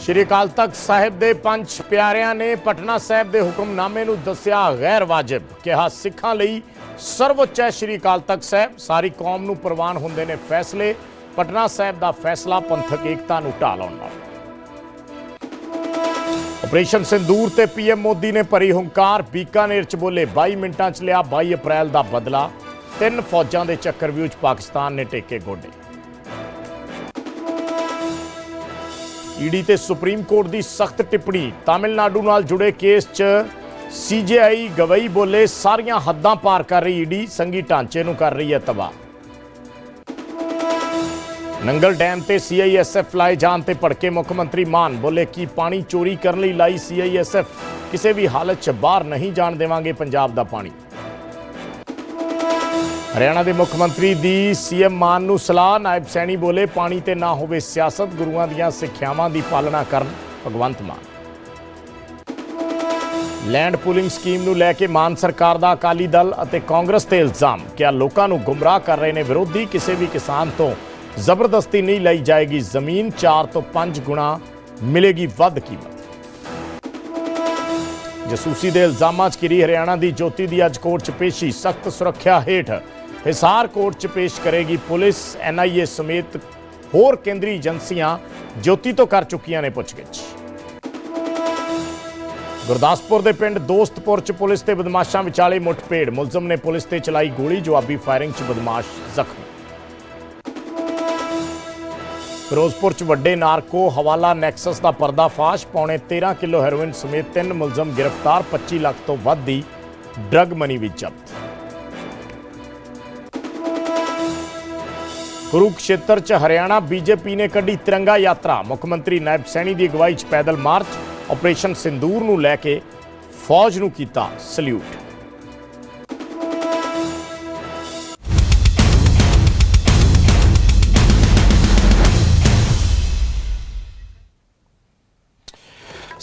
ਸ਼੍ਰੀ ਅਕਾਲ ਤਖਤ ਸਾਹਿਬ ਦੇ ਪੰਜ ਪਿਆਰਿਆਂ ਨੇ ਪਟਨਾ ਸਾਹਿਬ ਦੇ ਹੁਕਮਨਾਮੇ ਨੂੰ ਦੱਸਿਆ ਗੈਰ ਵਾਜਿਬ, ਕਿਹਾ ਸਿੱਖਾਂ ਲਈ ਸਰਵਉੱਚ ਹੈ ਸ਼੍ਰੀ ਅਕਾਲ ਤਖਤ ਸਾਹਿਬ। ਸਾਰੀ ਕੌਮ ਨੂੰ ਪ੍ਰਵਾਨ ਹੁੰਦੇ ਨੇ ਫੈਸਲੇ, ਪਟਨਾ ਸਾਹਿਬ ਦਾ ਫੈਸਲਾ ਪੰਥਕ ਏਕਤਾ ਨੂੰ ਢਾਹ ਲਾਉਣ ਵਾਲਾ ਆਪਰੇਸ਼ਨ ਸਿੰਦੂਰ ਤੇ ਪੀਐਮ ਮੋਦੀ ਨੇ ਭਰੀ ਹੰਕਾਰ, ਬੀਕਾਨੇਰ ਚ ਬੋਲੇ 22 ਮਿੰਟਾਂ ਚ ਲਿਆ 22 ਅਪ੍ਰੈਲ ਦਾ ਬਦਲਾ। ਤਿੰਨ ਫੌਜਾਂ ਦੇ ਚੱਕਰਵਿਊਹ ਚ ਪਾਕਿਸਤਾਨ ਨੇ ਟੇਕੇ ਗੋਡੇ। ਈਡੀ ਤੇ ਸੁਪਰੀਮ ਕੋਰਟ ਦੀ ਸਖਤ ਟਿੱਪਣੀ। ਤਾਮਿਲਨਾਡੂ ਨਾਲ ਜੁੜੇ ਕੇਸ 'ਚ ਸੀਜੀਆਈ ਗਵਈ ਬੋਲੇ ਸਾਰੀਆਂ ਹੱਦਾਂ ਪਾਰ ਕਰ ਰਹੀ ਈਡੀ ਸੰਗੀ ਢਾਂਚੇ ਨੂੰ ਕਰ ਰਹੀ ਹੈ ਤਬਾਹ। ਨੰਗਲ ਡੈਮ ਤੇ ਸੀਆਈਐਸਐਫ ਲਾਏ ਜਾਣ ਤੇ ਭੜਕੇ ਮੁੱਖ ਮੰਤਰੀ ਮਾਨ ਬੋਲੇ ਕਿ ਪਾਣੀ ਚੋਰੀ ਕਰਨ ਲਈ ਲਾਈ ਸੀਆਈਐਸਐਫ ਕਿਸੇ ਵੀ ਹਾਲਤ 'ਚ ਬਾਹਰ ਨਹੀਂ ਜਾਣ ਦੇਵਾਂਗੇ ਪੰਜਾਬ ਦਾ ਪਾਣੀ। ਹਰਿਆਣਾ ਦੇ ਮੁੱਖ ਮੰਤਰੀ ਦੀ ਸੀਐਮ ਮਾਨ ਨੂੰ ਸਲਾਹ, ਨਾਇਬ ਸੈਣੀ ਬੋਲੇ ਪਾਣੀ ਤੇ ਨਾ ਹੋਵੇ ਸਿਆਸਤ, ਗੁਰੂਆਂ ਦੀਆਂ ਸਿੱਖਿਆਵਾਂ ਦੀ ਪਾਲਣਾ ਕਰਨ Bhagwant Mann. Land pooling scheme ਨੂੰ ਲੈ ਕੇ ਮਾਨ ਸਰਕਾਰ ਦਾ ਅਕਾਲੀ ਦਲ ਅਤੇ ਕਾਂਗਰਸ ਤੇ ਇਲਜ਼ਾਮ ਕਿਹਾ ਲੋਕਾਂ ਨੂੰ ਗੁੰਮਰਾਹ ਕਰ ਰਹੇ ਨੇ ਵਿਰੋਧੀ, ਕਿਸੇ ਵੀ ਕਿਸਾਨ ਤੋਂ ਜ਼ਬਰਦਸਤੀ ਨਹੀਂ ਲਈ ਜਾਏਗੀ ਜ਼ਮੀਨ 4 ਤੋਂ 5 ਗੁਣਾ ਮਿਲੇਗੀ ਵੱਧ ਕੀਮਤ। ਜਸੂਸੀ ਦੇ ਇਲਜ਼ਾਮਾਂ 'ਚ ਕਿਰੀ ਹਰਿਆਣਾ ਦੀ ਜੋਤੀ ਦੀ ਅੱਜ ਕੋਰਟ 'ਚ ਪੇਸ਼ੀ, ਸਖਤ ਸੁਰੱਖਿਆ ਹੇਠ ਹਿਸਾਰ ਕੋਰਟ 'ਚ ਪੇਸ਼ ਕਰੇਗੀ ਪੁਲਿਸ ਐਨਆਈਏ ਸਮੇਤ ਹੋਰ ਕੇਂਦਰੀ ਏਜੰਸੀਆਂ ਜੋਤੀ ਤੋਂ ਕਰ ਚੁੱਕੀਆਂ ਨੇ ਪੁੱਛਗਿੱਛ ਗੁਰਦਾਸਪੁਰ ਦੇ ਪਿੰਡ ਦੋਸਤਪੁਰ 'ਚ ਪੁਲਿਸ ਤੇ ਬਦਮਾਸ਼ਾਂ ਵਿਚਾਲੇ ਮੁੱਠਭੇੜ ਮੁਲਜ਼ਮ ਨੇ ਪੁਲਿਸ ਤੇ ਚਲਾਈ ਗੋਲੀ ਜਵਾਬੀ ਫਾਇਰਿੰਗ 'ਚ ਬਦਮਾਸ਼ ਜ਼ਖਮੀ ਫਿਰੋਜ਼ਪੁਰ 'ਚ ਵੱਡੇ ਨਾਰਕੋ ਹਵਾਲਾ ਨੈਕਸਸ ਦਾ ਪਰਦਾਫਾਸ਼ ਪੌਣੇ 13 ਕਿਲੋ ਹੈਰੋਇਨ ਸਮੇਤ ਤਿੰਨ ਮੁਲਜ਼ਮ ਗ੍ਰਿਫਤਾਰ 25 ਲੱਖ ਤੋਂ ਵੱਧ ਦੀ ਡਰੱਗ ਮਨੀ ਵੀ ਜ਼ਬਤ ਕੁਰੂਕਸ਼ੇਤਰ 'ਚ ਹਰਿਆਣਾ ਬੀਜੇਪੀ ਨੇ ਕੱਢੀ ਤਿਰੰਗਾ ਯਾਤਰਾ। ਮੁੱਖ ਮੰਤਰੀ ਨਾਇਬ ਸੈਣੀ ਦੀ ਅਗਵਾਈ 'ਚ ਪੈਦਲ ਮਾਰਚ, ਆਪਰੇਸ਼ਨ ਸਿੰਦੂਰ ਨੂੰ ਲੈ ਕੇ ਫੌਜ ਨੂੰ ਕੀਤਾ ਸਲੂਟ।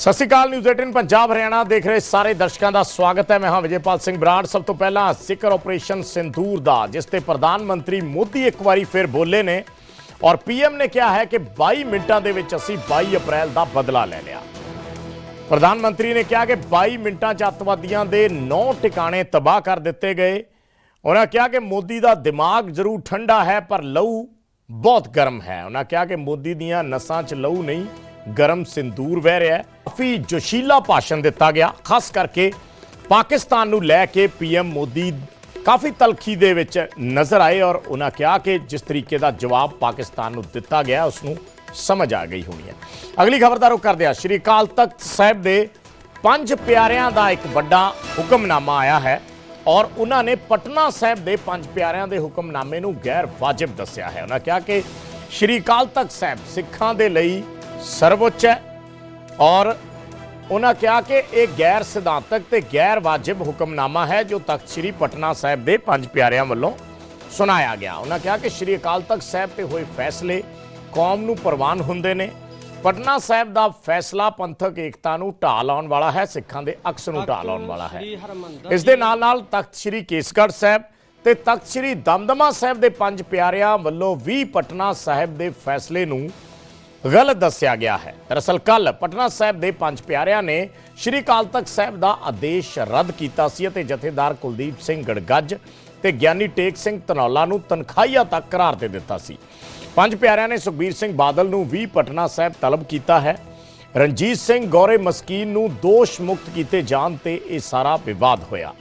ਸਤਿ ਸ਼੍ਰੀ ਅਕਾਲ ਨਿਊਜ਼ 18 ਪੰਜਾਬ, ਹਰਿਆਣਾ। ਦੇਖ ਰਹੇ ਸਾਰੇ ਦਰਸ਼ਕਾਂ ਦਾ ਸਵਾਗਤ ਹੈ। ਮੈਂ ਹਾਂ ਵਿਜੇਪਾਲ ਸਿੰਘ ਬਰਾੜ। ਸਭ ਤੋਂ ਪਹਿਲਾਂ ਜ਼ਿਕਰ ਆਪਰੇਸ਼ਨ ਸਿੰਦੂਰ ਦਾ, ਜਿਸ ਤੇ ਪ੍ਰਧਾਨ ਮੰਤਰੀ ਮੋਦੀ ਇੱਕ ਵਾਰੀ ਫਿਰ ਬੋਲੇ ਨੇ ਔਰ ਪੀਐਮ ਨੇ ਕਿਹਾ ਹੈ ਕਿ 22 ਮਿੰਟਾਂ ਦੇ ਵਿੱਚ ਅਸੀਂ 22 ਅਪ੍ਰੈਲ ਦਾ ਬਦਲਾ ਲੈ ਲਿਆ। ਪ੍ਰਧਾਨ ਮੰਤਰੀ ਨੇ ਕਿਹਾ ਕਿ 22 ਮਿੰਟਾਂ 'ਚ ਅੱਤਵਾਦੀਆਂ ਦੇ 9 ਟਿਕਾਣੇ ਤਬਾਹ ਕਰ ਦਿੱਤੇ ਗਏ ਉਹਨਾਂ ਕਿਹਾ ਕਿ ਮੋਦੀ ਦਾ ਦਿਮਾਗ ਜ਼ਰੂਰ ਠੰਡਾ ਹੈ, ਪਰ ਲਹੂ ਬਹੁਤ ਗਰਮ ਹੈ। ਉਹਨਾਂ ਕਿਹਾ ਕਿ ਮੋਦੀ ਦੀਆਂ ਨਸਾਂ 'ਚ ਲਹੂ ਨਹੀਂ ਗਰਮ ਸਿੰਦੂਰ ਵਹਿ ਰਿਹਾ ਹੈ। ਕਾਫੀ ਜੋਸ਼ੀਲਾ ਭਾਸ਼ਣ ਦਿੱਤਾ ਗਿਆ, ਖਾਸ ਕਰਕੇ ਪਾਕਿਸਤਾਨ ਨੂੰ ਲੈ ਕੇ ਪੀਐਮ ਮੋਦੀ ਕਾਫੀ ਤਲਖੀ ਦੇ ਵਿੱਚ ਨਜ਼ਰ ਆਏ ਔਰ ਉਹਨਾਂ ਕਿਹਾ ਕਿ ਜਿਸ ਤਰੀਕੇ ਦਾ ਜਵਾਬ ਪਾਕਿਸਤਾਨ ਨੂੰ ਦਿੱਤਾ ਗਿਆ, ਉਸ ਨੂੰ ਸਮਝ ਆ ਗਈ ਹੋਣੀ ਹੈ। ਅਗਲੀ ਖਬਰਦਾਰ ਉਹ ਰੁਖ ਕਰਦੇ ਹਾਂ। ਸ਼੍ਰੀ ਅਕਾਲ ਤਖਤ ਸਾਹਿਬ ਦੇ ਪੰਜ ਪਿਆਰਿਆਂ ਦਾ ਇੱਕ ਵੱਡਾ ਹੁਕਮਨਾਮਾ ਆਇਆ ਹੈ ਔਰ ਉਹਨਾਂ ਨੇ ਪਟਨਾ ਸਾਹਿਬ ਦੇ ਪੰਜ ਪਿਆਰਿਆਂ ਦੇ ਹੁਕਮਨਾਮੇ ਨੂੰ ਗੈਰ ਵਾਜਬ ਦੱਸਿਆ ਹੈ। ਉਹਨਾਂ ਕਿਹਾ ਕਿ ਸ਼੍ਰੀ ਅਕਾਲ ਤਖਤ ਸਾਹਿਬ ਸਿੱਖਾਂ ਦੇ ਲਈ ਸਰਵਉੱਚ ਹੈ ਔਰ ਉਹਨਾਂ ਕਿਹਾ ਕਿ ਇਹ ਗੈਰ ਸਿਧਾਂਤਕ ਤੇ ਗੈਰ ਵਾਜਿਬ ਹੁਕਮਨਾਮਾ ਹੈ ਜੋ ਤਖਤ ਸ੍ਰੀ ਪਟਨਾ ਸਾਹਿਬ ਦੇ ਪੰਜ ਪਿਆਰਿਆਂ ਵੱਲੋਂ ਸੁਣਾਇਆ ਗਿਆ। ਉਹਨਾਂ ਕਿਹਾ ਕਿ ਸ੍ਰੀ ਅਕਾਲ ਤਖਤ ਸਾਹਿਬ ਤੇ ਹੋਏ ਫੈਸਲੇ ਕੌਮ ਨੂੰ ਪ੍ਰਵਾਨ ਹੁੰਦੇ ਨੇ। ਪਟਨਾ ਸਾਹਿਬ ਦਾ ਫੈਸਲਾ ਪੰਥਕ ਏਕਤਾ ਨੂੰ ਢਾਹ ਲਾਉਣ ਵਾਲਾ ਹੈ ਸਿੱਖਾਂ ਦੇ ਅਕਸ ਨੂੰ ਢਾਹ ਲਾਉਣ ਵਾਲਾ ਹੈ। ਇਸ ਦੇ ਨਾਲ ਨਾਲ ਤਖਤ ਸ੍ਰੀ ਕੇਸਗੜ੍ਹ ਸਾਹਿਬ ਤੇ ਤਖਤ ਸ੍ਰੀ ਦਮਦਮਾ ਸਾਹਿਬ ਦੇ ਪੰਜ ਪਿਆਰਿਆਂ ਵੱਲੋਂ ਵੀ ਪਟਨਾ ਸਾਹਿਬ ਦੇ ਫੈਸਲੇ ਨੂੰ ਗਲਤ ਦੱਸਿਆ ਗਿਆ ਹੈ। ਦਰਅਸਲ ਕੱਲ ਪਟਨਾ ਸਾਹਿਬ ਦੇ ਪੰਜ ਪਿਆਰਿਆਂ ਨੇ ਸ਼੍ਰੀ ਅਕਾਲ ਤਖਤ ਸਾਹਿਬ ਦਾ ਆਦੇਸ਼ ਰੱਦ ਕੀਤਾ ਸੀ ਅਤੇ ਜਥੇਦਾਰ ਕੁਲਦੀਪ ਸਿੰਘ ਗੜਗੱਜ ਤੇ ਗਿਆਨੀ ਟੇਕ ਸਿੰਘ ਧਨੌਲਾ ਨੂੰ ਤਨਖਾਹੀਆ ਤੱਕ ਕਰਾਰ ਦੇ ਦਿੱਤਾ ਸੀ। ਪੰਜ ਪਿਆਰਿਆਂ ਨੇ ਸੁਖਬੀਰ ਸਿੰਘ ਬਾਦਲ ਨੂੰ ਵੀ ਪਟਨਾ ਸਾਹਿਬ ਤਲਬ ਕੀਤਾ ਹੈ। ਰਣਜੀਤ ਸਿੰਘ ਗੌਰੇ ਮਸਕੀਨ ਨੂੰ ਦੋਸ਼ ਮੁਕਤ ਕੀਤੇ ਜਾਣ ਤੇ ਇਹ ਸਾਰਾ ਵਿਵਾਦ ਹੋਇਆ।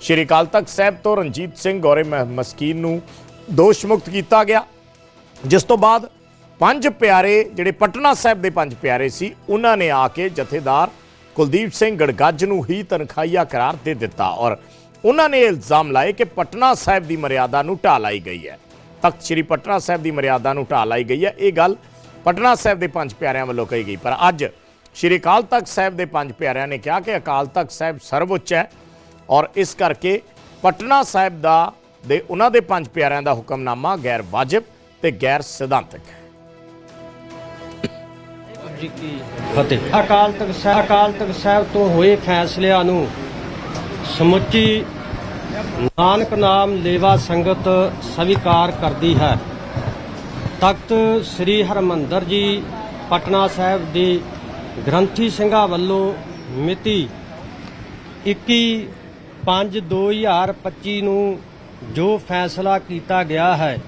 ਸ਼੍ਰੀ ਅਕਾਲ ਤਖਤ ਸਾਹਿਬ ਤੋਂ ਰਣਜੀਤ ਸਿੰਘ ਗੌਰੇ ਮ- ਮਸਕੀਨ ਨੂੰ ਦੋਸ਼ ਮੁਕਤ ਕੀਤਾ ਗਿਆ। ਜਿਸ ਤੋਂ ਬਾਅਦ ਪੰਜ ਪਿਆਰੇ ਜਿਹੜੇ ਪਟਨਾ ਸਾਹਿਬ ਦੇ ਪੰਜ ਪਿਆਰੇ ਸੀ, ਉਹਨਾਂ ਨੇ ਆ ਕੇ ਜਥੇਦਾਰ ਕੁਲਦੀਪ ਸਿੰਘ ਗੜਗੱਜ ਨੂੰ ਹੀ ਤਨਖਾਹੀਆ ਕਰਾਰ ਦੇ ਦਿੱਤਾ ਔਰ ਉਹਨਾਂ ਨੇ ਇਹ ਇਲਜ਼ਾਮ ਲਾਏ ਕਿ ਪਟਨਾ ਸਾਹਿਬ ਦੀ ਮਰਿਆਦਾ ਨੂੰ ਢਾਹ ਲਾਈ ਗਈ ਹੈ। ਤਖਤ ਸ੍ਰੀ ਪਟਨਾ ਸਾਹਿਬ ਦੀ ਮਰਿਆਦਾ ਨੂੰ ਢਾਹ ਲਾਈ ਗਈ ਹੈ। ਇਹ ਗੱਲ ਪਟਨਾ ਸਾਹਿਬ ਦੇ ਪੰਜ ਪਿਆਰਿਆਂ ਵੱਲੋਂ ਕਹੀ ਗਈ। ਪਰ ਅੱਜ ਸ੍ਰੀ ਅਕਾਲ ਤਖਤ ਸਾਹਿਬ ਦੇ ਪੰਜ ਪਿਆਰਿਆਂ ਨੇ ਕਿਹਾ ਕਿ ਅਕਾਲ ਤਖਤ ਸਾਹਿਬ ਸਰਵਉੱਚ ਹੈ ਔਰ ਇਸ ਕਰਕੇ ਪਟਨਾ ਸਾਹਿਬ ਦਾ ਦੇ ਉਹਨਾਂ ਦੇ ਪੰਜ ਪਿਆਰਿਆਂ ਦਾ ਹੁਕਮਨਾਮਾ ਗੈਰ ਵਾਜਬ ਤੇ ਗੈਰ ਸਿਧਾਂਤਕ ਹੈ। ਜੀ ਕੀ ਫਤਿਹ। ਅਕਾਲ ਤਖਤ ਸਾਹਿਬ ਅਕਾਲ ਤਖਤ ਸਾਹਿਬ ਤੋਂ ਹੋਏ ਫੈਸਲਿਆਂ ਨੂੰ ਸਮੁੱਚੀ ਨਾਨਕ ਨਾਮ ਲੇਵਾ ਸੰਗਤ ਸਵੀਕਾਰ ਕਰਦੀ ਹੈ। ਤਖਤ ਸ੍ਰੀ ਹਰਮੰਦਰ ਜੀ ਪਟਨਾ ਸਾਹਿਬ ਦੀ ਗ੍ਰੰਥੀ ਸਿੰਘਾਂ ਵੱਲੋਂ ਮਿਤੀ 21/5/2025 ਨੂੰ ਜੋ ਫੈਸਲਾ ਕੀਤਾ ਗਿਆ ਹੈ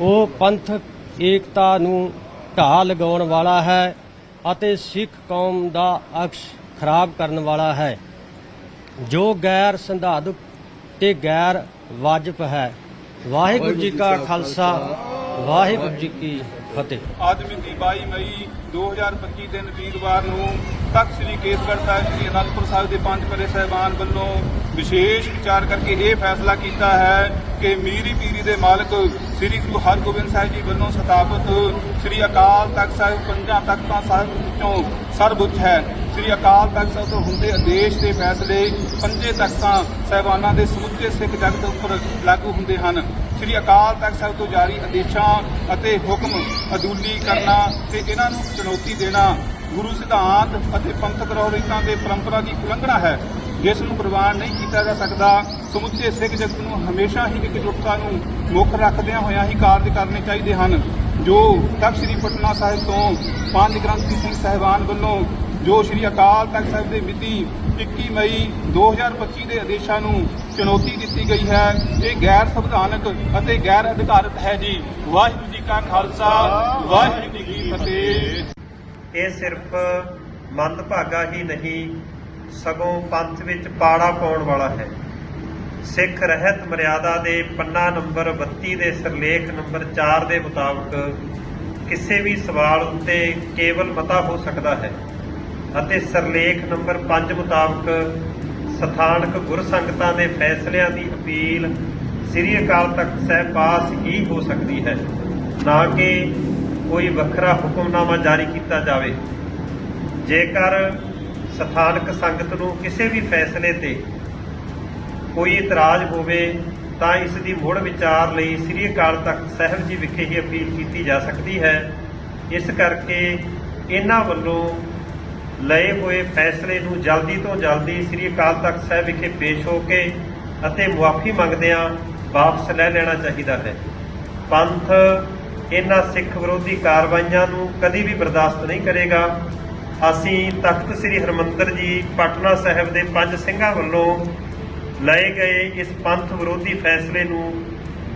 ਉਹ ਪੰਥਕ ਏਕਤਾ ਨੂੰ ਢਾਹ ਲਗਾਉਣ ਵਾਲਾ ਹੈ। ਅਤੇ ਸਿੱਖ ਕੌਮ ਦਾ ਅਕਸ਼ ਖਰਾਬ ਕਰਨ ਵਾਲਾ ਹੈ। ਜੋ ਗੈਰ ਸੰਵਿਧਾਨਕ ਤੇ ਗੈਰ ਵਾਜਬ ਹੈ। ਵਾਹਿਗੁਰੂ ਜੀ ਕਾ ਖਾਲਸਾ, ਵਾਹਿਗੁਰੂ ਜੀ ਕੀ ਫਤਿਹ। ਅੱਜ ਮਿਤੀ 22 ਮਈ 2025 ਦਿਨ ਵੀਰਵਾਰ ਨੂੰ ਤਖਤ ਸ੍ਰੀ ਕੇਸਗੜ੍ਹ ਸਾਹਿਬ, ਸ੍ਰੀ ਅਨੰਦਪੁਰ ਸਾਹਿਬ ਦੇ ਪੰਜ ਪਰੇ ਸਹਿਬਾਨ ਵੱਲੋਂ ਵਿਸ਼ੇਸ਼ ਵਿਚਾਰ ਕਰਕੇ ਇਹ ਫੈਸਲਾ ਕੀਤਾ ਹੈ ਕਿ ਮੀਰੀ ਪੀਰੀ ਦੇ ਮਾਲਕ ਸ੍ਰੀ ਗੁਰੂ ਹਰਗੋਬਿੰਦ ਸਾਹਿਬ ਜੀ ਵੱਲੋਂ ਸਥਾਪਿਤ ਸ੍ਰੀ ਅਕਾਲ ਤਖਤ ਸਾਹਿਬ, ਪੰਜਾਂ ਤਖਤਾਂ ਸਾਹਿਬ ਵਿੱਚੋਂ ਸਰਵਉੱਚ ਹੈ। ਸ੍ਰੀ ਅਕਾਲ ਤਖਤ ਸਾਹਿਬ ਤੋਂ ਹੁੰਦੇ ਆਦੇਸ਼ ਦੇ ਫੈਸਲੇ ਪੰਜੇ ਤਖਤਾਂ ਸਹਿਬਾਨਾਂ ਦੇ ਸਮੁੱਚੇ ਸਿੱਖ ਜਗਤ ਉੱਪਰ ਲਾਗੂ ਹੁੰਦੇ ਹਨ। ਸ੍ਰੀ ਅਕਾਲ ਤਖਤ ਸਾਹਿਬ ਤੋਂ ਜਾਰੀ ਆਦੇਸ਼ਾਂ ਅਤੇ ਹੁਕਮ ਅਦੂਲੀ ਕਰਨਾ ਤੇ ਇਹਨਾਂ ਨੂੰ ਚੁਣੌਤੀ ਦੇਣਾ ਗੁਰੂ ਸਿਧਾਂਤ ਅਤੇ ਪੰਥਕ ਰਹੁ-ਰੀਤਾਂ ਦੇ ਪਰੰਪਰਾ ਦੀ ਉਲੰਘਣਾ ਹੈ, ਜਿਸ ਨੂੰ ਪ੍ਰਵਾਨ ਨਹੀਂ ਕੀਤਾ ਜਾ ਸਕਦਾ। ਸਮੁੱਚੇ ਸਿੱਖ ਜਗਤ ਨੂੰ ਹਮੇਸ਼ਾ ਹੀ ਇਕਜੁੱਟਤਾ ਨੂੰ ਮੁੱਖ ਰੱਖਦਿਆਂ ਹੋਇਆਂ ਹੀ ਕਾਰਜ ਕਰਨੇ ਚਾਹੀਦੇ ਹਨ, ਜੋ ਤਖਤ ਸ੍ਰੀ ਪਟਨਾ ਸਾਹਿਬ ਤੋਂ ਪੰਜ ਗ੍ਰੰਥੀ ਸਿੰਘ ਸਾਹਿਬਾਨ ਵੱਲੋਂ, ਜੋ ਸ੍ਰੀ ਅਕਾਲ ਤਖਤ ਸਾਹਿਬ ਦੇ ਮਿਤੀ 21 ਮਈ 2025 ਦੇ ਆਦੇਸ਼ਾਂ ਨੂੰ ਚੁਣੌਤੀ ਦਿੱਤੀ ਗਈ ਹੈ। ਇਹ ਗੈਰ ਸੰਵਿਧਾਨਕ ਅਤੇ ਗੈਰ ਅਧਿਕਾਰਤ ਹੈ ਜੀ। ਵਾਹਿਗੁਰੂ ਜੀ ਕਾ ਖਾਲਸਾ, ਵਾਹਿਗੁਰੂ ਜੀ ਕੀ ਫਤਿਹ। ਇਹ ਸਿਰਫ ਮੰਦਭਾਗਾ ਹੀ ਨਹੀਂ, ਸਗੋਂ ਪੰਥ ਵਿੱਚ ਪਾੜਾ ਪਾਉਣ ਵਾਲਾ ਹੈ। ਸਿੱਖ ਰਹਿਤ ਮਰਿਆਦਾ ਦੇ ਪੰਨਾ ਨੰਬਰ 32 ਦੇ ਸਿਰਲੇਖ ਨੰਬਰ 4 ਦੇ ਮੁਤਾਬਕ ਕਿਸੇ ਵੀ ਸਵਾਲ ਉੱਤੇ ਕੇਵਲ ਮਤਾ ਹੋ ਸਕਦਾ ਹੈ ਅਤੇ ਸਿਰਲੇਖ ਨੰਬਰ 5 ਮੁਤਾਬਕ ਸਥਾਨਕ ਗੁਰਸੰਗਤਾਂ ਦੇ ਫੈਸਲਿਆਂ ਦੀ ਅਪੀਲ ਸ੍ਰੀ ਅਕਾਲ ਤਖਤ ਸਾਹਿਬ ਪਾਸ ਹੀ ਹੋ ਸਕਦੀ ਹੈ, ਨਾ ਕਿ ਕੋਈ ਵੱਖਰਾ ਹੁਕਮਨਾਮਾ ਜਾਰੀ ਕੀਤਾ ਜਾਵੇ। ਜੇਕਰ ਸਥਾਨਕ ਸੰਗਤ ਨੂੰ ਕਿਸੇ ਵੀ ਫੈਸਲੇ ਤੇ ਕੋਈ ਇਤਰਾਜ਼ ਹੋਵੇ, ਤਾਂ ਇਸ ਦੀ ਮੁੜ ਵਿਚਾਰ ਲਈ ਸ੍ਰੀ ਅਕਾਲ ਤਖਤ ਸਾਹਿਬ ਜੀ ਵਿਖੇ ਹੀ ਅਪੀਲ ਕੀਤੀ ਜਾ ਸਕਦੀ ਹੈ। ਇਸ ਕਰਕੇ ਇਹਨਾਂ ਵੱਲੋਂ ਲਏ ਹੋਏ ਫੈਸਲੇ ਨੂੰ ਜਲਦੀ ਤੋਂ ਜਲਦੀ ਸ੍ਰੀ ਅਕਾਲ ਤਖਤ ਸਾਹਿਬ ਵਿਖੇ ਪੇਸ਼ ਹੋ ਕੇ ਅਤੇ ਮੁਆਫੀ ਮੰਗਦਿਆਂ ਵਾਪਸ ਲੈ ਲੈਣਾ ਚਾਹੀਦਾ ਹੈ। ਪੰਥ ਇਹਨਾਂ ਸਿੱਖ ਵਿਰੋਧੀ ਕਾਰਵਾਈਆਂ ਨੂੰ ਕਦੀ ਵੀ ਬਰਦਾਸ਼ਤ ਨਹੀਂ ਕਰੇਗਾ। ਅਸੀਂ ਤਖਤ ਸ੍ਰੀ ਹਰਮੰਦਰ ਜੀ, ਪਟਨਾ ਸਾਹਿਬ ਦੇ ਪੰਜ ਸਿੰਘਾਂ ਵੱਲੋਂ ਲਏ ਗਏ ਇਸ ਪੰਥ ਵਿਰੋਧੀ ਫੈਸਲੇ ਨੂੰ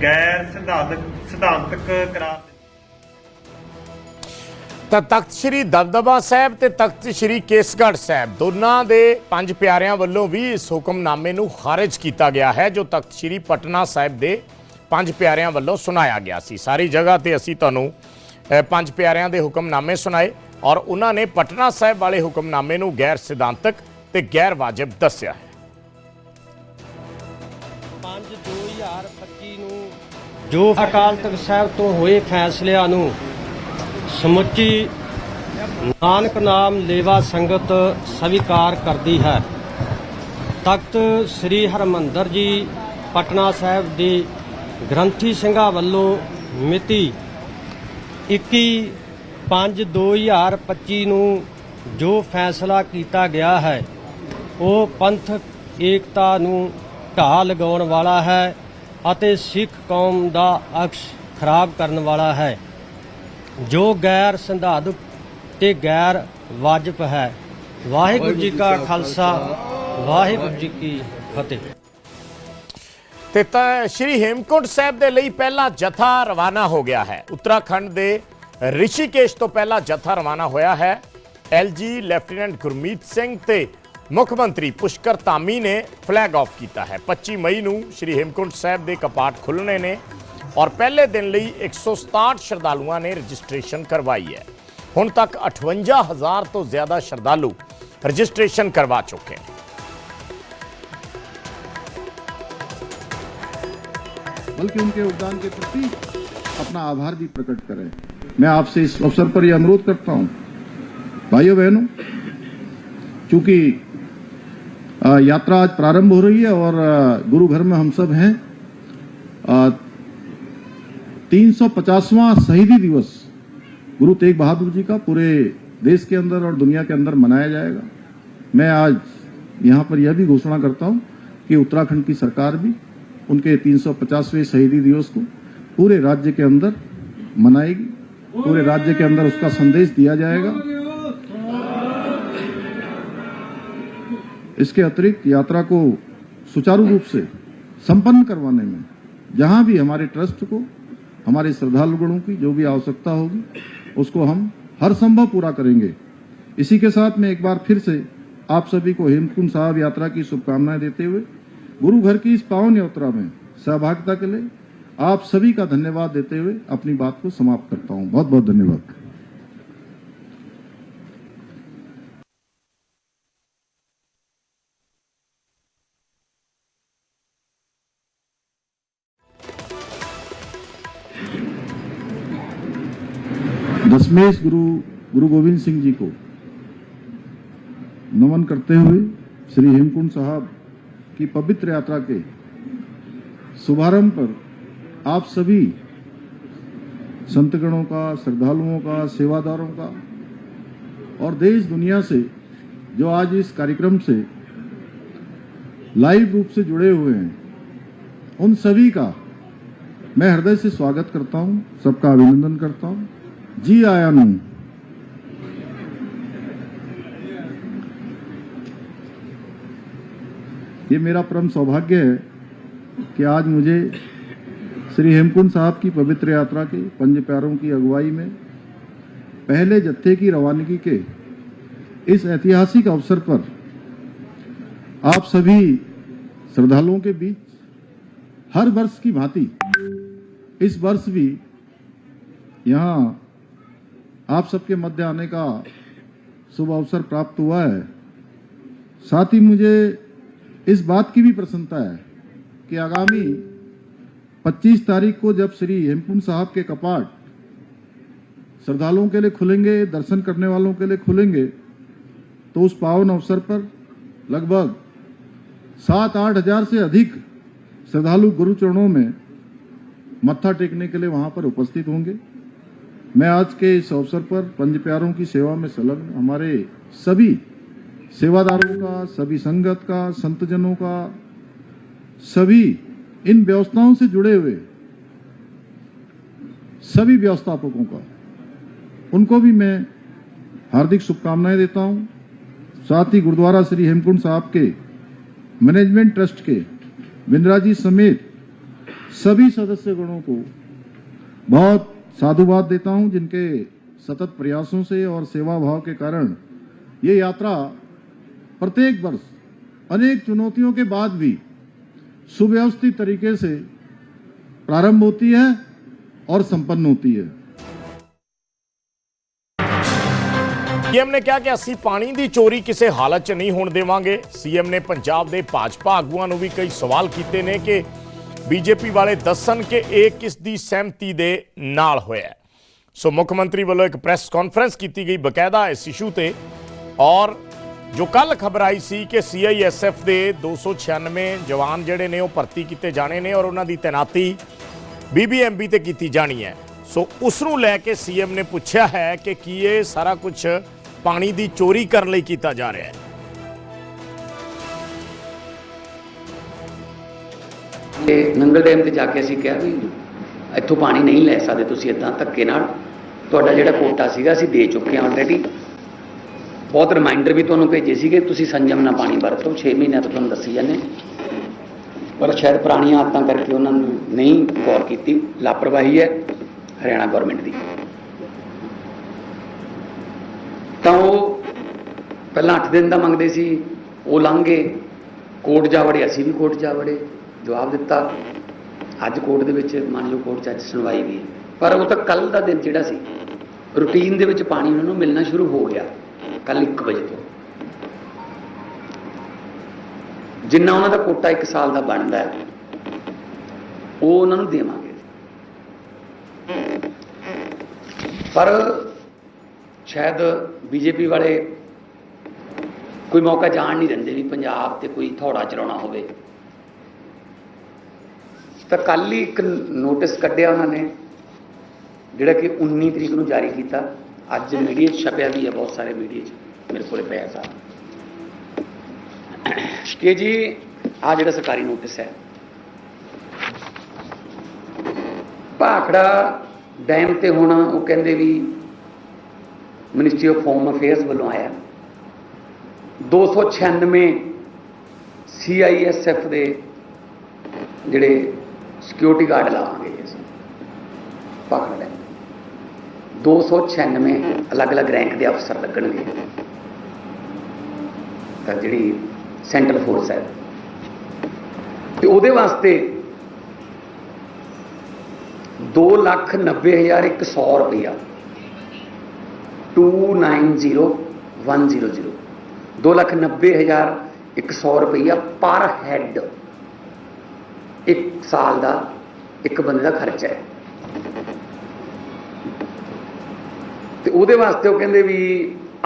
ਗੈਰ ਸਿਧਾਂਤਕ ਸਿਧਾਂਤਕ ਕਰਾਰ ਤਾਂ ਤਖਤ ਸ੍ਰੀ ਦਬਦਬਾ ਸਾਹਿਬ ਤੇ ਤਖਤ ਸ੍ਰੀ ਕੇਸਗੜ੍ਹ ਸਾਹਿਬ ਦੋਨਾਂ ਦੇ ਪੰਜ ਪਿਆਰਿਆਂ ਵੱਲੋਂ ਵੀ ਇਸ ਹੁਕਮਨਾਮੇ ਨੂੰ ਖਾਰਜ ਕੀਤਾ ਗਿਆ ਹੈ, ਜੋ ਤਖਤ ਸ੍ਰੀ ਪਟਨਾ ਸਾਹਿਬ ਦੇ ਪੰਜ ਪਿਆਰਿਆਂ ਵੱਲੋਂ ਸੁਣਾਇਆ ਗਿਆ ਸੀ। ਸਾਰੀ ਜਗ੍ਹਾ ਤੇ ਅਸੀਂ ਤੁਹਾਨੂੰ ਪੰਜ ਪਿਆਰਿਆਂ ਦੇ ਹੁਕਮਨਾਮੇ ਸੁਣਾਏ ਔਰ ਉਹਨਾਂ ਨੇ ਪਟਨਾ ਸਾਹਿਬ ਵਾਲੇ ਹੁਕਮਨਾਮੇ ਨੂੰ ਗੈਰ ਸਿਧਾਂਤਕ ਤੇ ਗੈਰ ਵਾਜਬ ਦੱਸਿਆ ਹੈ। 5 2025 ਨੂੰ ਜੋ ਅਕਾਲ ਤਖਤ ਸਾਹਿਬ ਤੋਂ ਹੋਏ ਫੈਸਲਿਆਂ ਨੂੰ ਸਮੁੱਚੀ ਨਾਨਕ ਨਾਮ ਲੇਵਾ ਸੰਗਤ ਸਵੀਕਾਰ ਕਰਦੀ ਹੈ। ਤਖਤ ਸ੍ਰੀ ਹਰਮੰਦਰ ਜੀ ਪਟਨਾ ਸਾਹਿਬ ਦੇ ਗ੍ਰੰਥੀ ਸਿੰਘਾਂ ਵੱਲੋਂ ਮਿਤੀ 21/5/2025 ਨੂੰ ਜੋ ਫੈਸਲਾ ਕੀਤਾ ਗਿਆ ਹੈ, ਉਹ ਪੰਥਕ ਏਕਤਾ ਨੂੰ ਢਾਹ ਲਗਾਉਣ ਵਾਲਾ ਹੈ ਅਤੇ ਸਿੱਖ ਕੌਮ ਦਾ ਅਕਸ਼ ਖਰਾਬ ਕਰਨ ਵਾਲਾ ਹੈ। ਜੋ ਗੈਰ ਸੰਵਿਧਾਨਕ ਤੇ ਗੈਰ ਵਾਜਬ ਹੈ। ਵਾਹਿਗੁਰੂ ਜੀ ਕਾ ਖਾਲਸਾ, ਵਾਹਿਗੁਰੂ ਜੀ ਕੀ ਫਤਿਹ। ਤੇ ਤਾਂ ਸ਼੍ਰੀ ਹੇਮਕੁੰਟ ਸਾਹਿਬ ਦੇ ਲਈ ਪਹਿਲਾ ਜਥਾ ਰਵਾਨਾ ਹੋ ਗਿਆ ਹੈ। ਉੱਤਰਾਖੰਡ ਦੇ ਰਿਸ਼ੀਕੇਸ਼ ਤੋਂ ਪਹਿਲਾ ਜਥਾ ਰਵਾਨਾ ਹੋਇਆ ਹੈ। ਐਲਜੀ ਲੈਫਟੀਨੈਂਟ ਗੁਰਮੀਤ ਸਿੰਘ ਤੇ ਮੁੱਖ ਮੰਤਰੀ ਪੁਸ਼ਕਰ ਧਾਮੀ ਨੇ ਫਲੈਗ ਆਫ ਕੀਤਾ ਹੈ। 25 ਮਈ ਨੂੰ ਸ਼੍ਰੀ ਹੇਮਕੁੰਟ ਸਾਹਿਬ ਦੇ ਕਪਾਟ ਖੁੱਲ੍ਹਣੇ ਨੇ ਔਰ ਪਹਿਲੇ ਦਿਨ ਲਈ 167 ਸ਼ਰਧਾਲੂਆਂ ਨੇ ਰਜਿਸਟ੍ਰੇਸ਼ਨ ਕਰਵਾਈ ਹੈ। ਹੁਣ ਤੱਕ 58000 ਤੋਂ ਜ਼ਿਆਦਾ ਸ਼ਰਧਾਲੂ ਰਜਿਸਟ੍ਰੇਸ਼ਨ ਕਰਵਾ ਚੁੱਕੇ ਹਨ बल्कि उनके योगदान के प्रति अपना आभार भी प्रकट करें। मैं आपसे इस अवसर पर यह अनुरोध करता हूँ, भाइयों बहनों, चूँकि यात्रा आज प्रारंभ हो रही है और गुरु घर में हम सब हैं तीन सौ पचासवां शहीदी दिवस गुरु तेग बहादुर जी का पूरे देश के अंदर और दुनिया के अंदर मनाया जाएगा। मैं आज यहाँ पर यह भी घोषणा करता हूँ कि उत्तराखंड की सरकार भी उनके 350वें शहीदी दिवस को पूरे राज्य के अंदर मनाएगी। पूरे राज्य के अंदर उसका संदेश दिया जाएगा। इसके अतिरिक्त यात्रा को सुचारू रूप से संपन्न करवाने में जहाँ भी हमारे ट्रस्ट को, हमारे श्रद्धालुगणों की जो भी आवश्यकता होगी, उसको हम हर संभव पूरा करेंगे। इसी के साथ मैं एक बार फिर से आप सभी को हेमकुंड साहब यात्रा की शुभकामनाएँ देते हुए गुरु घर की इस पावन यात्रा में सहभागिता के लिए आप सभी का धन्यवाद देते हुए अपनी बात को समाप्त करता हूँ। बहुत बहुत धन्यवाद। दशमेश गुरु गुरु गोविंद सिंह जी को नमन करते हुए श्री हेमकुंड साहब की पवित्र यात्रा के शुभारंभ पर आप सभी संतगणों का, श्रद्धालुओं का, सेवादारों का और देश दुनिया से जो आज इस कार्यक्रम से लाइव रूप से जुड़े हुए हैं, उन सभी का मैं हृदय से स्वागत करता हूँ, सबका अभिनंदन करता हूँ। जी आया नू ये मेरा परम सौभाग्य है कि आज मुझे श्री हेमकुंड साहब की पवित्र यात्रा के पंज प्यारों की अगुवाई में, पहले जत्थे की रवानगी के इस ऐतिहासिक अवसर पर आप सभी श्रद्धालुओं के बीच हर वर्ष की भांति, इस वर्ष भी यहाँ आप सबके मध्य आने का शुभ अवसर प्राप्त हुआ है। साथ ही मुझे इस बात की भी प्रसन्नता है कि आगामी 25 तारीख को जब श्री हेमकुंड साहब के कपाट श्रद्धालुओं के लिए खुलेंगे, दर्शन करने वालों के लिए खुलेंगे तो उस पावन अवसर पर लगभग सात आठ हज़ार से अधिक श्रद्धालु गुरु चरणों में मत्था टेकने के लिए वहाँ पर उपस्थित होंगे। मैं आज के इस अवसर पर पंज प्यारों की सेवा में संलग्न हमारे सभी सेवादारों का, सभी संगत का, संतजनों का, सभी इन व्यवस्थाओं से जुड़े हुए, सभी व्यवस्थापकों का, उनको भी मैं हार्दिक शुभकामनाएँ देता हूँ। साथ ही गुरुद्वारा श्री हेमकुंड साहब के, मैनेजमेंट ट्रस्ट के बिंद्रा जी समेत सभी सदस्य गणों को बहुत साधुवाद देता हूँ, जिनके सतत प्रयासों से और सेवा भाव के कारण ये यात्रा प्रत्येक वर्ष अनेक चुनौतियों के बाद भी सुव्यवस्थित तरीके से प्रारंभ होती है और संपन्न होती है ਸੀਐਮ ਨੇ ਕਿਹਾ ਕਿ ਅਸੀਂ ਪਾਣੀ ਦੀ ਚੋਰੀ ਕਿਸੇ ਹਾਲਤ 'ਚ ਨਹੀਂ ਹੋਣ ਦੇਵਾਂਗੇ ਸੀਐਮ ਨੇ ਪੰਜਾਬ ਦੇ ਭਾਜਪਾ ਆਗੂਆਂ ਨੂੰ ਵੀ ਕਈ ਸਵਾਲ ਕੀਤੇ ਨੇ ਕਿ ਬੀਜੇਪੀ ਵਾਲੇ ਦੱਸਣ ਕਿ ਇਹ ਕਿਸ ਦੀ ਸਹਿਮਤੀ ਦੇ ਨਾਲ ਹੋਇਆ ਹੈ। ਸੋ ਮੁੱਖ ਮੰਤਰੀ ਵੱਲੋਂ ਇੱਕ ਪ੍ਰੈਸ ਕਾਨਫਰੰਸ ਕੀਤੀ ਗਈ ਬਕਾਇਦਾ ਇਸ ਇਸ਼ੂ ਤੇ ਔਰ ਜੋ ਕੱਲ ਖਬਰ ਆਈ ਸੀ ਕਿ ਸੀਆਈਐਸਐਫ ਦੇ 296 ਜਵਾਨ ਜਿਹੜੇ ਨੇ ਉਹ ਭਰਤੀ ਕੀਤੇ ਜਾਣੇ ਨੇ ਔਰ ਉਹਨਾਂ ਦੀ ਤੈਨਾਤੀ ਬੀਬੀਐਮਬੀ ਤੇ ਕੀਤੀ ਜਾਣੀ ਹੈ। ਸੋ ਉਸ ਨੂੰ ਲੈ ਕੇ ਸੀਐਮ ਨੇ ਪੁੱਛਿਆ ਹੈ ਕਿ ਕੀ ਇਹ ਸਾਰਾ ਕੁਝ ਪਾਣੀ ਦੀ ਚੋਰੀ ਕਰਨ ਲਈ ਕੀਤਾ ਜਾ ਰਿਹਾ ਹੈ। ਤੇ ਨੰਗਲ ਡੈਮ ਤੇ ਜਾ ਕੇ ਅਸੀਂ ਕਿਹਾ ਵੀ ਇੱਥੋਂ ਪਾਣੀ ਨਹੀਂ ਲੈ ਸਕਦੇ ਤੁਸੀਂ ਇਦਾਂ ਧੱਕੇ ਨਾਲ। ਤੁਹਾਡਾ ਜਿਹੜਾ ਕੋਟਾ ਸੀਗਾ ਅਸੀਂ ਦੇ ਚੁੱਕੇ ਹਾਂ ਆਲਰੇਡੀ ਬਹੁਤ ਰਿਮਾਈਂਡਰ ਵੀ ਤੁਹਾਨੂੰ ਭੇਜੇ ਸੀਗੇ, ਤੁਸੀਂ ਸੰਜਮ ਨਾਲ ਪਾਣੀ ਵਰਤੋ 6 ਮਹੀਨਿਆਂ ਤੋਂ ਤੁਹਾਨੂੰ ਦੱਸੀ ਜਾਂਦੇ। ਪਰ ਸ਼ਾਇਦ ਪੁਰਾਣੀਆਂ ਆਦਤਾਂ ਕਰਕੇ ਉਹਨਾਂ ਨੂੰ ਨਹੀਂ ਗੌਰ ਕੀਤੀ, ਲਾਪਰਵਾਹੀ ਹੈ ਹਰਿਆਣਾ ਗਵਰਨਮੈਂਟ ਦੀ। ਤਾਂ ਉਹ ਪਹਿਲਾਂ 8 ਦਿਨ ਦਾ ਮੰਗਦੇ ਸੀ, ਉਹ ਲੰਘ ਗਏ ਕੋਰਟ ਜਾ ਵੜੇ, ਅਸੀਂ ਵੀ ਕੋਰਟ ਜਾ ਵੜੇ, ਜਵਾਬ ਦਿੱਤਾ। ਅੱਜ ਕੋਰਟ ਦੇ ਵਿੱਚ ਮੰਨ ਲਓ ਕੋਰਟ 'ਚ ਅੱਜ ਸੁਣਵਾਈ ਵੀ ਪਰ ਉਹ ਤਾਂ ਕੱਲ ਦਾ ਦਿਨ ਜਿਹੜਾ ਸੀ, ਰੂਟੀਨ ਦੇ ਵਿੱਚ ਪਾਣੀ ਉਹਨਾਂ ਨੂੰ ਮਿਲਣਾ ਸ਼ੁਰੂ ਹੋ ਗਿਆ। ਕੱਲ 1 ਵਜੇ ਤੋਂ। ਜਿੰਨਾ ਉਹਨਾਂ ਦਾ ਕੋਟਾ 1 ਸਾਲ ਦਾ ਬਣਦਾ ਹੈ, ਉਹ ਉਹਨਾਂ ਨੂੰ ਦੇਵਾਂਗੇ। ਪਰ ਸ਼ਾਇਦ ਬੀਜੇਪੀ ਵਾਲੇ ਕੋਈ ਮੌਕਾ ਜਾਣ ਨਹੀਂ ਦਿੰਦੇ ਵੀ ਪੰਜਾਬ ਤੇ ਕੋਈ ਥੋੜਾ ਚਲਾਉਣਾ ਹੋਵੇ। ਤਾਂ ਕੱਲ ਹੀ ਇੱਕ ਨੋਟਿਸ ਕੱਢਿਆ ਉਹਨਾਂ ਨੇ, ਜਿਹੜਾ ਕਿ 19 ਤਰੀਕ ਨੂੰ ਜਾਰੀ ਕੀਤਾ। ਅੱਜ ਮੀਡੀਆ 'ਚ ਛਪਿਆ ਵੀ ਹੈ, ਬਹੁਤ ਸਾਰੇ ਮੀਡੀਆ 'ਚ। ਮੇਰੇ ਕੋਲੇ ਪਿਆ ਸਾਹਿਬ ਕਿ ਜੀ ਆ ਜਿਹੜਾ ਸਰਕਾਰੀ ਨੋਟਿਸ ਹੈ, ਭਾਖੜਾ ਡੈਮ ਤੇ ਹੁਣ ਉਹ ਕਹਿੰਦੇ ਵੀ ਮਿਨਿਸਟਰੀ ਆਫ ਹੋਮ ਅਫੇਅਰਸ ਵੱਲੋਂ ਆਇਆ। 296 ਸੀਆਈਐਸਐਫ ਦੇ ਜਿਹੜੇ ਸਿਕਿਉਰਿਟੀ ਗਾਰਡ ਲਾਵਾਂਗੇ ਜੀ ਅਸੀਂ ਪਕੜ ਲੈ 296 ਅਲੱਗ-ਅਲੱਗ ਰੈਂਕ ਦੇ ਅਫਸਰ ਲੱਗਣਗੇ। ਤਾਂ ਜਿਹੜੀ ਸੈਂਟਰਲ ਫੋਰਸ ਹੈ। ਤੇ ਉਹਦੇ ਵਾਸਤੇ 290100 ਰੁਪਇਆ 290100 290100 ਰੁਪਇਆ ਪਰ ਹੈਡ ਇੱਕ ਸਾਲ ਦਾ ਇੱਕ ਬੰਦੇ ਦਾ ਖਰਚਾ ਹੈ। ਤੇ ਉਹਦੇ ਵਾਸਤੇ ਉਹ ਕਹਿੰਦੇ ਵੀ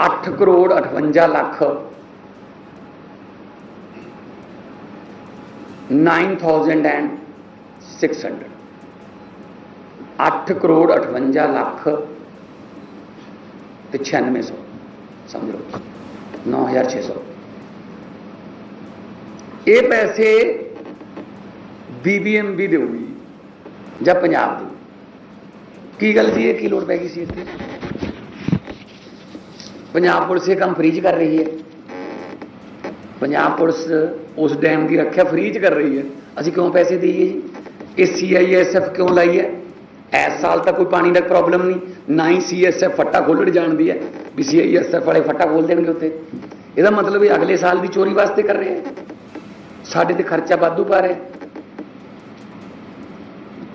8 ਕਰੋੜ 58 ਲੱਖ 9600 8 ਕਰੋੜ 58 ਲੱਖ ਤੇ 9600 ਸਮਝ ਲਓ 9600 ਇਹ ਪੈਸੇ ਬੀਬੀਐਮਬੀ ਦੇਊਗੀ ਜਾਂ ਪੰਜਾਬ ਦੀ ਕੀ ਗੱਲ ਜੀ ਇਹ ਕੀ ਲੋੜ ਪੈ ਗਈ ਸੀ ਇੱਥੇ ਪੰਜਾਬ ਪੁਲਿਸ ਇਹ ਕੰਮ ਫ੍ਰੀ ਚ ਕਰ ਰਹੀ ਹੈ ਪੰਜਾਬ ਪੁਲਿਸ ਉਸ ਡੈਮ ਦੀ ਰੱਖਿਆ ਫ੍ਰੀ ਚ ਕਰ ਰਹੀ ਹੈ। ਅਸੀਂ ਕਿਉਂ ਪੈਸੇ ਦਈਏ ਜੀ? ਇਹ ਸੀਆਈਐਸਐਫ ਕਿਉਂ ਲਾਈ ਹੈ? ਇਸ ਸਾਲ ਤਾਂ ਕੋਈ ਪਾਣੀ ਦਾ ਪ੍ਰੋਬਲਮ ਨਹੀਂ। ਨਾ ਹੀ ਸੀਐਸਐਫ ਫੱਟਾ ਖੋਲਣ ਜਾਣਦੀ ਹੈ ਵੀ ਸੀਆਈਐਸਐਫ ਵਾਲੇ ਫੱਟਾ ਖੋਲ ਦੇਣਗੇ ਉੱਥੇ। ਇਹਦਾ ਮਤਲਬ ਇਹ ਅਗਲੇ ਸਾਲ ਦੀ ਚੋਰੀ ਵਾਸਤੇ ਕਰ ਰਹੇ ਹੈ। ਸਾਡੇ ਤੇ ਖਰਚਾ ਵਾਧੂ ਪਾ ਰਹੇ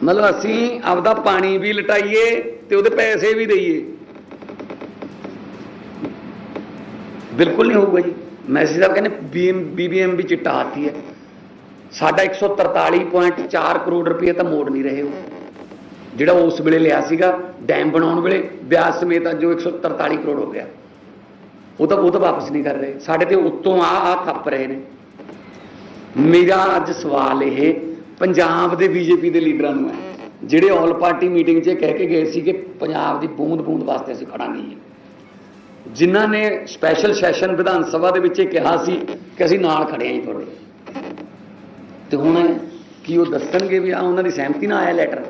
ਮਤਲਬ ਅਸੀਂ ਆਪਦਾ ਪਾਣੀ ਵੀ ਲਟਾਈਏ ਤੇ ਉਹਦੇ ਪੈਸੇ ਵੀ ਦਈਏ। ਬਿਲਕੁਲ ਨਹੀਂ ਹੋਊਗਾ ਜੀ। ਮੈਸੇਜ ਸਾਹਿਬ ਕਹਿੰਦੇ ਬੀਬੀਐਮ ਵੀ ਚਿੱਟਾ ਹਾਥੀ ਹੈ। ਸਾਡਾ 143.4 ਕਰੋੜ ਰੁਪਏ ਤਾਂ ਮੋੜ ਨਹੀਂ ਰਹੇ ਉਹ। ਜਿਹੜਾ ਉਸ ਵੇਲੇ ਲਿਆ ਸੀਗਾ, ਡੈਮ ਬਣਾਉਣ ਵੇਲੇ, ਬਿਆਸ ਸਮੇਤ ਅੱਜ ਉਹ 143 ਕਰੋੜ ਹੋ ਗਿਆ। ਉਹ ਤਾਂ ਉਹ ਤਾਂ ਵਾਪਸ ਨਹੀਂ ਕਰ ਰਹੇ। ਸਾਡੇ ਤੇ ਉੱਤੋਂ ਆ ਆ ਥੱਪ ਰਹੇ ਨੇ। ਮੇਰਾ ਅੱਜ ਸਵਾਲ ਇਹ, ਪੰਜਾਬ ਦੇ ਬੀਜੇਪੀ ਦੇ ਲੀਡਰਾਂ ਨੂੰ ਹੈ, ਜਿਹੜੇ ਆਲ ਪਾਰਟੀ ਮੀਟਿੰਗ 'ਚ ਕਹਿ ਕੇ ਗਏ ਸੀ ਕਿ ਪੰਜਾਬ ਦੀ ਬੂੰਦ ਬੂੰਦ ਵਾਸਤੇ ਅਸੀਂ ਖੜਾਂਗੇ ਜਿਨ੍ਹਾਂ ਨੇ ਸਪੈਸ਼ਲ ਸੈਸ਼ਨ ਵਿਧਾਨ ਸਭਾ ਦੇ ਵਿੱਚ ਇਹ ਕਿਹਾ ਸੀ ਕਿ ਅਸੀਂ ਨਾਲ ਖੜੇ ਆਂ ਜੀ ਤੁਹਾਡੇ। ਤੇ ਹੁਣ ਕੀ ਉਹ ਦੱਸਣਗੇ ਵੀ ਆ ਉਹਨਾਂ ਦੀ ਸਹਿਮਤੀ ਨਾਲ ਆਇਆ ਲੈਟਰ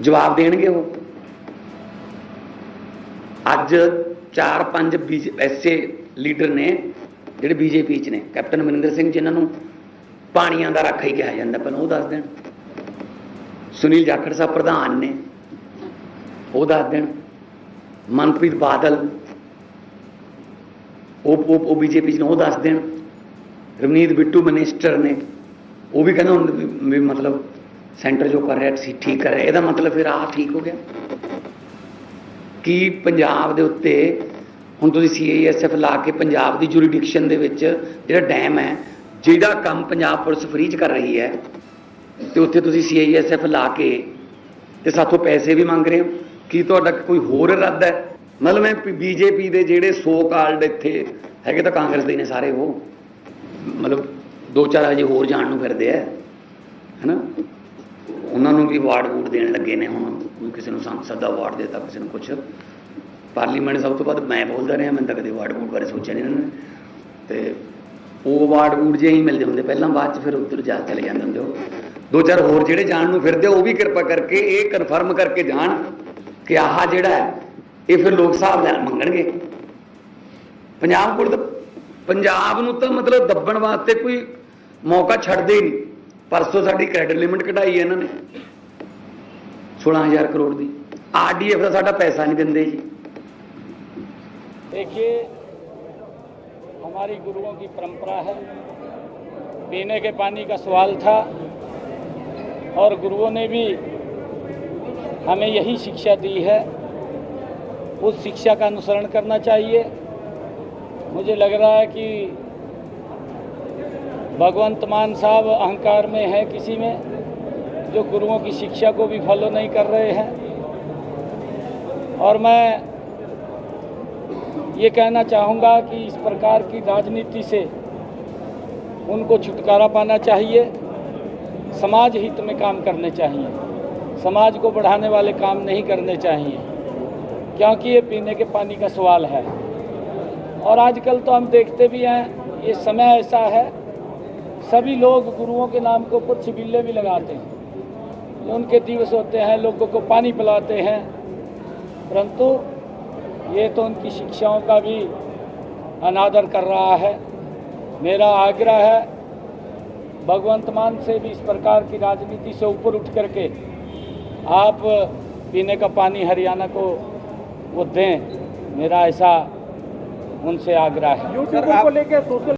ਜਵਾਬ ਦੇਣਗੇ ਉਹ। ਅੱਜ 4-5 ਐਸੇ ਲੀਡਰ ਨੇ, ਜਿਹੜੇ ਬੀਜੇਪੀ ਚ ਨੇ, ਕੈਪਟਨ ਅਮਰਿੰਦਰ ਸਿੰਘ ਜਿਨ੍ਹਾਂ ਨੂੰ ਪਾਣੀਆਂ ਦਾ ਰਾਖਾ ਹੀ ਕਿਹਾ ਜਾਂਦਾ, ਪਹਿਲਾਂ ਉਹ ਦੱਸ ਦੇਣ। ਸੁਨੀਲ ਜਾਖੜ ਸਾਹਿਬ ਪ੍ਰਧਾਨ ਨੇ, ਉਹ ਦੱਸ ਦੇਣ। ਮਨਪ੍ਰੀਤ ਬਾਦਲ, ਉਹ ਉਹ ਉਹ ਬੀਜੇਪੀ ਚ ਨੇ, ਉਹ ਦੱਸ ਦੇਣ। ਰਵਨੀਤ ਬਿੱਟੂ ਮਿਨਿਸਟਰ ਨੇ, ਉਹ ਵੀ ਕਹਿੰਦਾ ਹੁਣ ਵੀ- ਮਤਲਬ ਸੈਂਟਰ ਜੋ ਕਰ ਰਿਹਾ ਸੀ ਠੀਕ ਕਰ ਰਿਹਾ। ਇਹਦਾ ਮਤਲਬ ਫਿਰ ਆਹ ਠੀਕ ਹੋ ਗਿਆ। ਕੀ ਪੰਜਾਬ ਦੇ ਉੱਤੇ ਹੁਣ ਤੁਸੀਂ ਸੀਆਈਐਸਐਫ ਲਾ ਕੇ ਪੰਜਾਬ ਦੀ ਜੁਰੀਡਿਕਸ਼ਨ ਦੇ ਵਿੱਚ ਜਿਹੜਾ ਡੈਮ ਹੈ, ਜਿਹਦਾ ਕੰਮ ਪੰਜਾਬ ਪੁਲਿਸ ਫ੍ਰੀ ਚ ਕਰ ਰਹੀ ਹੈ, ਤੇ ਉੱਥੇ ਤੁਸੀਂ ਸੀਆਈਐਸਐਫ ਲਾ ਕੇ ਤੇ ਸਾਥੋਂ ਪੈਸੇ ਵੀ ਮੰਗ ਰਹੇ ਹੋ। ਕੀ ਤੁਹਾਡਾ ਕੋਈ ਹੋਰ ਇਰਾਦਾ ਹੈ? ਮਤਲਬ ਮੈਂ ਬੀਜੇਪੀ ਦੇ ਜਿਹੜੇ ਸੋ ਕਾਲਡ ਇੱਥੇ ਹੈਗੇ ਤਾਂ ਕਾਂਗਰਸ ਦੇ ਨੇ ਸਾਰੇ ਉਹ। ਮਤਲਬ ਦੋ ਚਾਰ ਹਜੇ ਹੋਰ ਜਾਣ ਨੂੰ ਫਿਰਦੇ ਆ। ਹੈਨਾ? ਉਹਨਾਂ ਨੂੰ ਵੀ ਵਾਰਡ ਵੂਡ ਦੇਣ ਲੱਗੇ ਨੇ ਹੁਣ। ਕੋਈ ਕਿਸੇ ਨੂੰ ਸੰਸਦ ਦਾ ਅਵਾਰਡ ਦੇਤਾ ਕਿਸੇ ਨੂੰ ਕੁਛ। ਪਾਰਲੀਮੈਂਟ ਸਭ ਤੋਂ ਵੱਧ ਮੈਂ ਬੋਲਦਾ ਰਿਹਾ ਮੈਂ ਤਾਂ ਕਦੇ ਅਵਾਰਡ ਵੂਡ ਬਾਰੇ ਸੋਚਿਆ ਨਹੀਂ ਇਹਨਾਂ ਨੇ। ਤੇ ਉਹ ਅਵਾਰਡ ਵੂਡ ਜੇ ਹੀ ਮਿਲਦੇ ਹੁੰਦੇ। ਪਹਿਲਾਂ ਬਾਅਦ ਚ ਫਿਰ ਉੱਧਰ ਜਾ ਚਲੇ ਜਾਂਦੇ ਹੁੰਦੇ ਉਹ। ਦੋ ਚਾਰ ਹੋਰ ਜਿਹੜੇ ਜਾਣ ਨੂੰ ਫਿਰਦੇ ਆ, ਉਹ ਵੀ ਕਿਰਪਾ ਕਰਕੇ ਇਹ ਕਨਫਰਮ ਕਰਕੇ ਜਾਣ। ਕਿ ਆਹ ਜਿਹੜਾ ਹੈ ਇਹ ਫਿਰ ਲੋਕ ਸਾਹਿਬ ਲੈ ਮੰਗਣਗੇ ਪੰਜਾਬ ਕੋਲ ਤਾਂ ਪੰਜਾਬ ਨੂੰ ਤਾਂ ਮਤਲਬ ਦੱਬਣ ਵਾਸਤੇ ਕੋਈ ਮੌਕਾ ਛੱਡਦੇ ਹੀ ਨਹੀਂ ਪਰਸੋਂ ਸਾਡੀ ਕ੍ਰੈਡਿਟ ਲਿਮਿਟ ਕਢਾਈ ਹੈ ਇਹਨਾਂ ਨੇ 16000 ਕਰੋੜ ਦੀ ਆਰਡੀਐਫ ਦਾ ਸਾਡਾ ਪੈਸਾ ਨਹੀਂ ਦਿੰਦੇ ਜੀ देखिए हमारी गुरुओं की परंपरा है पीने के पानी का सवाल था और गुरुओं ने भी हमें यही शिक्षा दी है। उस शिक्षा का अनुसरण करना चाहिए। मुझे लग रहा है कि भगवंत मान साहब अहंकार में है किसी में, जो गुरुओं की शिक्षा को भी फॉलो नहीं कर रहे हैं। और मैं ये कहना चाहूँगा कि इस प्रकार की राजनीति से उनको छुटकारा पाना चाहिए। समाज हित में काम करने चाहिए। समाज को बढ़ाने वाले काम नहीं करने चाहिए, क्योंकि ये पीने के पानी का सवाल है। और आजकल तो हम देखते भी हैं, ये समय ऐसा है, सभी लोग गुरुओं के नाम के ऊपर छिबिल्ले भी लगाते हैं। उनके दिवस होते हैं, लोगों को पानी पिलाते हैं। परंतु ये तो उनकी शिक्षाओं का भी अनादर कर रहा है। मेरा आग्रह है, भगवंत मान से भी इस प्रकार की राजनीति से ऊपर उठ करके आप पीने का पानी हरियाणा को वो दें मेरा ऐसा उनसे आग्रह है यूट्यूबर को लेकर सोशल